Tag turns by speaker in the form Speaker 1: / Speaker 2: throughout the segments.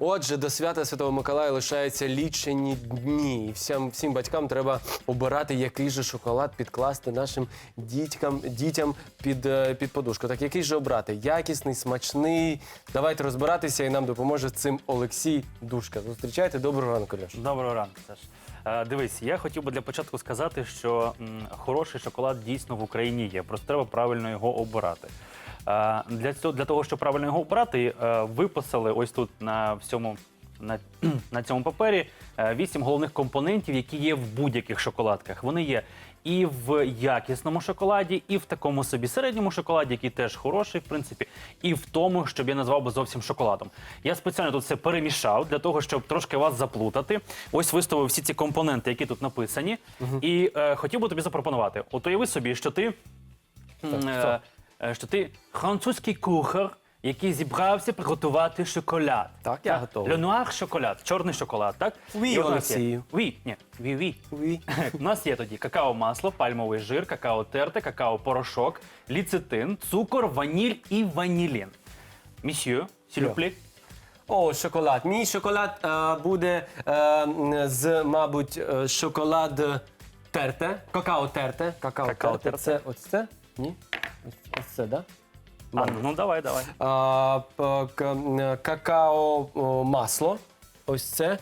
Speaker 1: Отже, до свята Святого Миколая лишаються лічені дні. І всім, всім батькам треба обирати, який же шоколад підкласти нашим дітькам, дітям під, е, під подушку. Так який же обрати? Якісний, смачний. Давайте розбиратися, і нам допоможе цим Олексій Душка. Зустрічайте, доброго ранку, Льош.
Speaker 2: Доброго ранку, Саш. Е, Дивись, я хотів би для початку сказати, що хороший шоколад дійсно в Україні є. Просто треба правильно його обирати. Е, Для цього для того, щоб правильно його обрати, е, виписали ось тут на всьому. На, на цьому папері е, вісім головних компонентів, які є в будь-яких шоколадках. Вони є і в якісному шоколаді, і в такому собі середньому шоколаді, який теж хороший, в принципі, і в тому, щоб я назвав би зовсім шоколадом. Я спеціально тут все перемішав для того, щоб трошки вас заплутати. Ось виставив всі ці компоненти, які тут написані, і е, хотів би тобі запропонувати. От уяви собі, що ти,
Speaker 1: Так,
Speaker 2: е, е, що ти французький кухар, який зібрався приготувати шоколад.
Speaker 1: Так, я готовий.
Speaker 2: Ленуар шоколад, чорний шоколад, так?
Speaker 1: Oui,
Speaker 2: І у нас є-
Speaker 1: Олексію.
Speaker 2: Oui, ні, oui, oui.
Speaker 1: Уй.
Speaker 2: У нас є тоді какао-масло, пальмовий жир, какао-терте, какао-порошок, ліцитин, цукор, ваніль і ванілін. Місьє, сілюплі.
Speaker 1: О, шоколад. Мій шоколад е, буде е, м, з, мабуть, е, шоколад терте, какао терте. Какао,
Speaker 2: Какао
Speaker 1: терте.
Speaker 2: терте.
Speaker 1: Це ось це? Ні? Ось, це, да?
Speaker 2: А, ну давай, давай.
Speaker 1: А, п- к- м, какао о, масло. Ось це.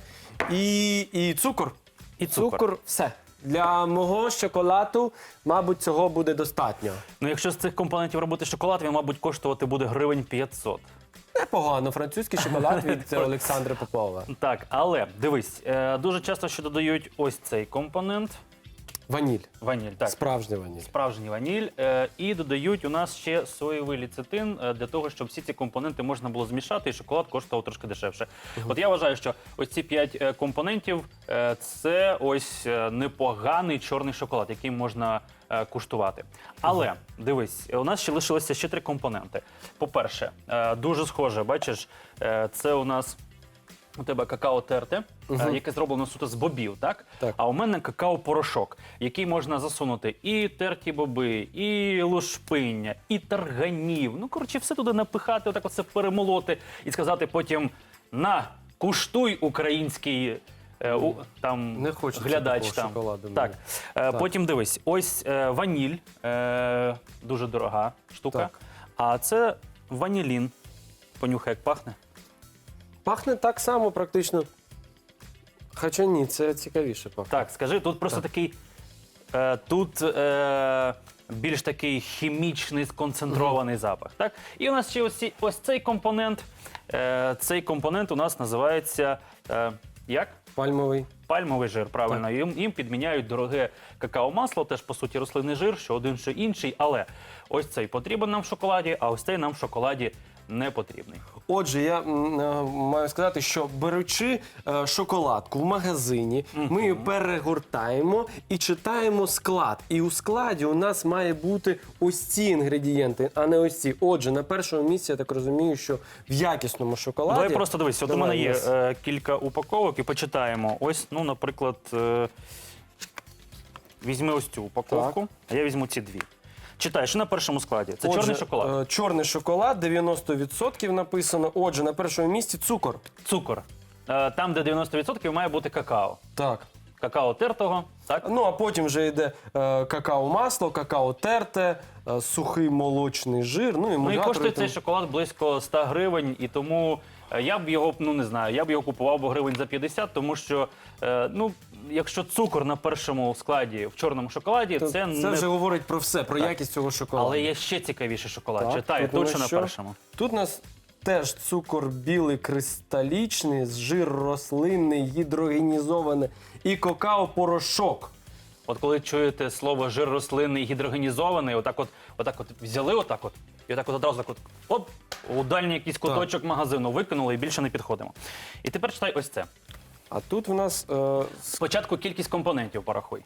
Speaker 1: І, і цукор.
Speaker 2: І цукор.
Speaker 1: Все. Для мого шоколаду, мабуть, цього буде достатньо.
Speaker 2: Ну, якщо з цих компонентів робити шоколад, він, мабуть, коштувати буде гривень 500.
Speaker 1: Непогано. Французький шоколад від Олександра Попова.
Speaker 2: Так, але дивись, е, дуже часто ще додають ось цей компонент.
Speaker 1: Ваніль.
Speaker 2: Ваніль, так.
Speaker 1: Справжня ваніль.
Speaker 2: Справжній ваніль. Е, і додають у нас ще соєвий ліцитин е, для того, щоб всі ці компоненти можна було змішати, і шоколад коштував трошки дешевше. От я вважаю, що ось ці п'ять е, компонентів е, це ось е, непоганий чорний шоколад, який можна е, куштувати. Але дивись, у нас ще лишилося ще три компоненти. По-перше, е, дуже схоже, бачиш, е, це у нас. У тебе какао терте, е, яке зроблено суто з бобів, так?
Speaker 1: Так.
Speaker 2: А у мене какао-порошок, який можна засунути і терті боби, і лушпиння, і тарганів. Ну, коротше, все туди напихати, отак оце перемолоти і сказати потім: на, куштуй український. е, у, там
Speaker 1: Не
Speaker 2: глядач там.
Speaker 1: шоколаду
Speaker 2: Так. Е, Потім дивись, ось е, ваніль, е, дуже дорога штука.
Speaker 1: Так.
Speaker 2: А це ванілін. Понюхай, як пахне.
Speaker 1: Пахне так само практично. Хоча ні, це цікавіше пахне.
Speaker 2: Так, скажи, тут просто такий. Е, тут е, більш такий хімічний сконцентрований запах. Так? І у нас ще ось, ці- ось цей компонент. Е, цей компонент у нас називається е, як?
Speaker 1: Пальмовий.
Speaker 2: Пальмовий жир, правильно. Їм, їм підміняють дороге какао-масло, теж по суті рослинний жир, що один, що інший. Але ось цей потрібен нам в шоколаді, а ось цей нам в шоколаді не потрібний.
Speaker 1: Отже, я м, е, маю сказати, що беручи е, шоколадку в магазині, ми її перегортаємо і читаємо склад. І у складі у нас має бути ось ці інгредієнти, а не ось ці. Отже, на першому місці я так розумію, що в якісному шоколаді.
Speaker 2: Давай просто дивись, от у
Speaker 1: Давай,
Speaker 2: мене є е, кілька упаковок і почитаємо. Ось, ну, наприклад, е, візьми ось цю упаковку, а я візьму ці дві. Читай, що на першому складі? Це
Speaker 1: Отже,
Speaker 2: чорний шоколад.
Speaker 1: е, чорний шоколад, 90% написано. Отже, на першому місці цукор.
Speaker 2: Цукор. Е, там, де 90% має бути какао.
Speaker 1: Так.
Speaker 2: Какао тертого, так?
Speaker 1: Ну а потім вже йде е, какао-масло, какао терте, е, сухий молочний жир. Ну і
Speaker 2: Ну і
Speaker 1: емульгатори
Speaker 2: коштує
Speaker 1: там.
Speaker 2: цей шоколад близько 100 гривень, і тому е, я б його, ну не знаю, я б його купував би гривень за 50, тому що, е, ну, якщо цукор на першому складі в чорному шоколаді,
Speaker 1: Це,
Speaker 2: це,
Speaker 1: це
Speaker 2: не
Speaker 1: вже говорить про все, про
Speaker 2: Так.
Speaker 1: якість цього шоколаду.
Speaker 2: Але є ще цікавіший шоколад.
Speaker 1: Так,
Speaker 2: Читай,
Speaker 1: тут у нас
Speaker 2: на
Speaker 1: що?
Speaker 2: першому.
Speaker 1: Тут у нас теж цукор білий кристалічний, жир рослинний, гідрогенізований і какао-порошок.
Speaker 2: От коли чуєте слово жир рослинний гідрогенізований, отак от, отак от взяли отак от, і отак от одразу так от, оп, у дальній якийсь куточок магазину викинули і більше не підходимо. І тепер читай ось це.
Speaker 1: А тут у нас. Е,
Speaker 2: Спочатку кількість компонентів порахуй.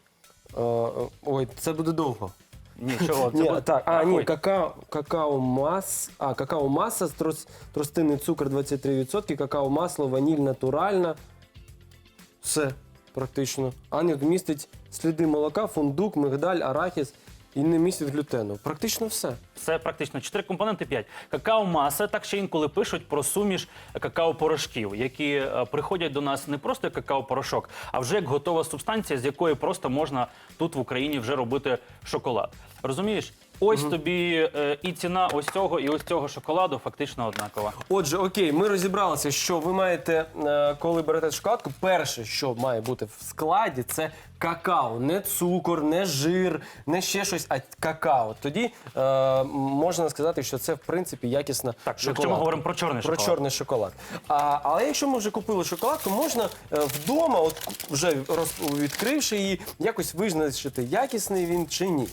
Speaker 1: е, е, ой, це буде довго.
Speaker 2: Ні, чого? Це
Speaker 1: Ні,
Speaker 2: буде-
Speaker 1: так, а, ні,
Speaker 2: порахуй.
Speaker 1: какао, какао-мас, а, какао-маса, трос, тростинний цукор 23%, какао-масло, ваніль натуральна. Все, практично. А не містить сліди молока, фундук, мигдаль, арахіс І не містить глютену. Практично все.
Speaker 2: Це практично 4 компоненти 5. Какао-маса, так ще інколи пишуть про суміш какао-порошків, які е, приходять до нас не просто як какао-порошок, а вже як готова субстанція, з якої просто можна тут в Україні вже робити шоколад. Розумієш? Ось тобі е, і ціна ось цього, і ось цього шоколаду фактично однакова.
Speaker 1: Отже, окей, ми розібралися, що ви маєте, е, коли берете шоколадку, перше, що має бути в складі, це какао, не цукор, не жир, не ще щось, а какао. Тоді е, можна сказати, що це в принципі якісна
Speaker 2: Так, якщо ми
Speaker 1: шоколадка.
Speaker 2: говоримо про чорний
Speaker 1: Про
Speaker 2: шоколад.
Speaker 1: чорний шоколад. А, але якщо ми вже купили шоколадку, можна е, вдома, от вже роз, відкривши її, якось визначити, якісний він чи ні.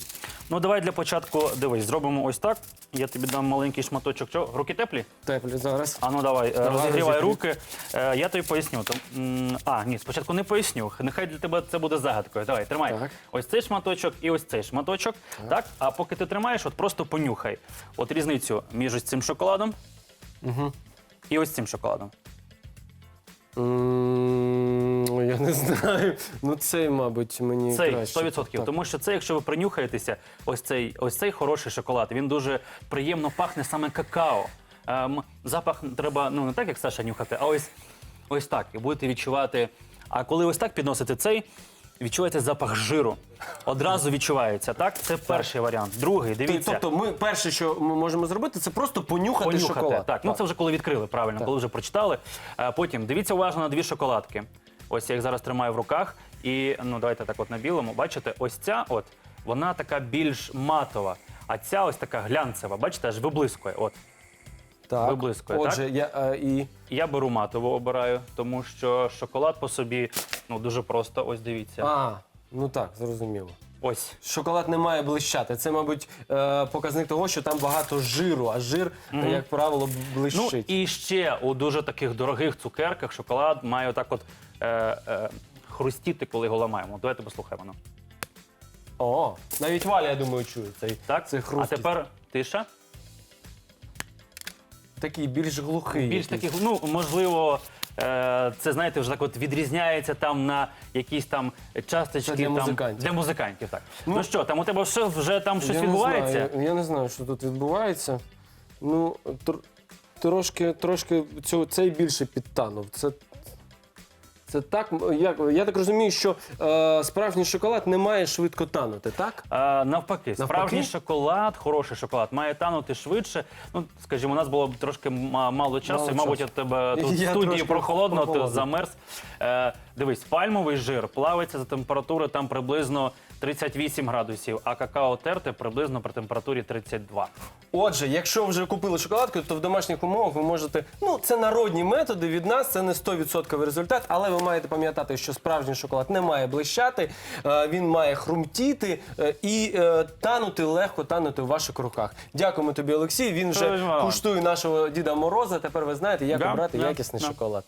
Speaker 2: Ну давай для початку дивись, зробимо ось так. Я тобі дам маленький шматочок. Що, руки теплі?
Speaker 1: Теплі зараз.
Speaker 2: А ну давай, е, розігрівай
Speaker 1: розігрій.
Speaker 2: руки. Е, Я тобі поясню. Там, м, а, ні, спочатку не поясню. Нехай для тебе це буде загадкою. Давай, тримай.
Speaker 1: Так.
Speaker 2: Ось цей шматочок і ось цей шматочок. Так. А поки ти тримаєш, от просто понюхай. От різницю між ось цим шоколадом і ось цим шоколадом.
Speaker 1: М, Я не знаю. Ну цей, мабуть, мені
Speaker 2: Цей
Speaker 1: краще.
Speaker 2: 100%.
Speaker 1: Так.
Speaker 2: Тому що це, якщо ви принюхаєтеся, ось цей, ось цей хороший шоколад, він дуже приємно пахне саме какао. Ем, запах треба ну не так, як Саша нюхати, а ось, ось так. І будете відчувати. А коли ось так підносите цей, відчуєте запах жиру. Одразу відчувається, так? Це перший варіант. Другий, дивіться.
Speaker 1: Тобто, ми перше, що ми можемо зробити, це просто понюхати,
Speaker 2: Понюхати.
Speaker 1: шоколад.
Speaker 2: Так, ну це вже коли відкрили, правильно, коли вже прочитали. А потім дивіться уважно на дві шоколадки. Ось я їх зараз тримаю в руках. І ну давайте так, от на білому. Бачите, ось ця, от вона така більш матова, а ця ось така глянцева. Бачите, аж виблискує. От
Speaker 1: так.
Speaker 2: виблискує,
Speaker 1: Отже, я е, і
Speaker 2: я беру матову обираю, тому що шоколад по собі ну дуже просто. Ось дивіться.
Speaker 1: а, ну так, зрозуміло.
Speaker 2: Ось.
Speaker 1: Шоколад не має блищати. Це, мабуть, е, показник того, що там багато жиру, а жир, е, як правило,
Speaker 2: Ну
Speaker 1: блищить.
Speaker 2: і ще у дуже таких дорогих цукерках шоколад має отак от е, е, хрустіти, коли його ламаємо. Давайте послухаємо. Ну.
Speaker 1: О, навіть Валя, я думаю, чує цей,
Speaker 2: Так?
Speaker 1: цей
Speaker 2: а тепер тиша.
Speaker 1: Такий більш глухий.
Speaker 2: Більш
Speaker 1: якийсь.
Speaker 2: таких, ну можливо, е, це знаєте, вже так от відрізняється там на якісь там часточки
Speaker 1: Це для
Speaker 2: там,
Speaker 1: музикантів.
Speaker 2: Для музикантів, так. Ну, що, там у тебе все вже там щось відбувається?
Speaker 1: Не знаю, я не знаю, що тут відбувається. Ну, тр- трошки, трошки цього, цей більше підтанув. Це, це так, як, я так розумію, що е, справжній шоколад не має швидко танути, так?
Speaker 2: А, навпаки, справжній шоколад, хороший шоколад, має танути швидше. Ну, скажімо, у нас було б трошки ма- мало часу,
Speaker 1: Мало
Speaker 2: і, мабуть,
Speaker 1: часу.
Speaker 2: у тебе тут в
Speaker 1: Я
Speaker 2: студії
Speaker 1: трошки
Speaker 2: прохолодно, ти
Speaker 1: прохолодно.
Speaker 2: замерз. Е, дивись, пальмовий жир плавиться за температури там приблизно 38 градусів, а какао терте приблизно при температурі 32.
Speaker 1: Отже, якщо вже купили шоколадку, то в домашніх умовах ви можете. Ну, це народні методи від нас, це не 100% результат, але ви маєте пам'ятати, що справжній шоколад не має блищати, е, він має хрумтіти е, і е, танути легко танути в ваших руках. Дякуємо тобі, Олексій. Він вже
Speaker 2: Дуже вам.
Speaker 1: куштує нашого Діда Мороза. Тепер ви знаєте, як
Speaker 2: Да,
Speaker 1: обрати
Speaker 2: да,
Speaker 1: якісний
Speaker 2: да.
Speaker 1: шоколад.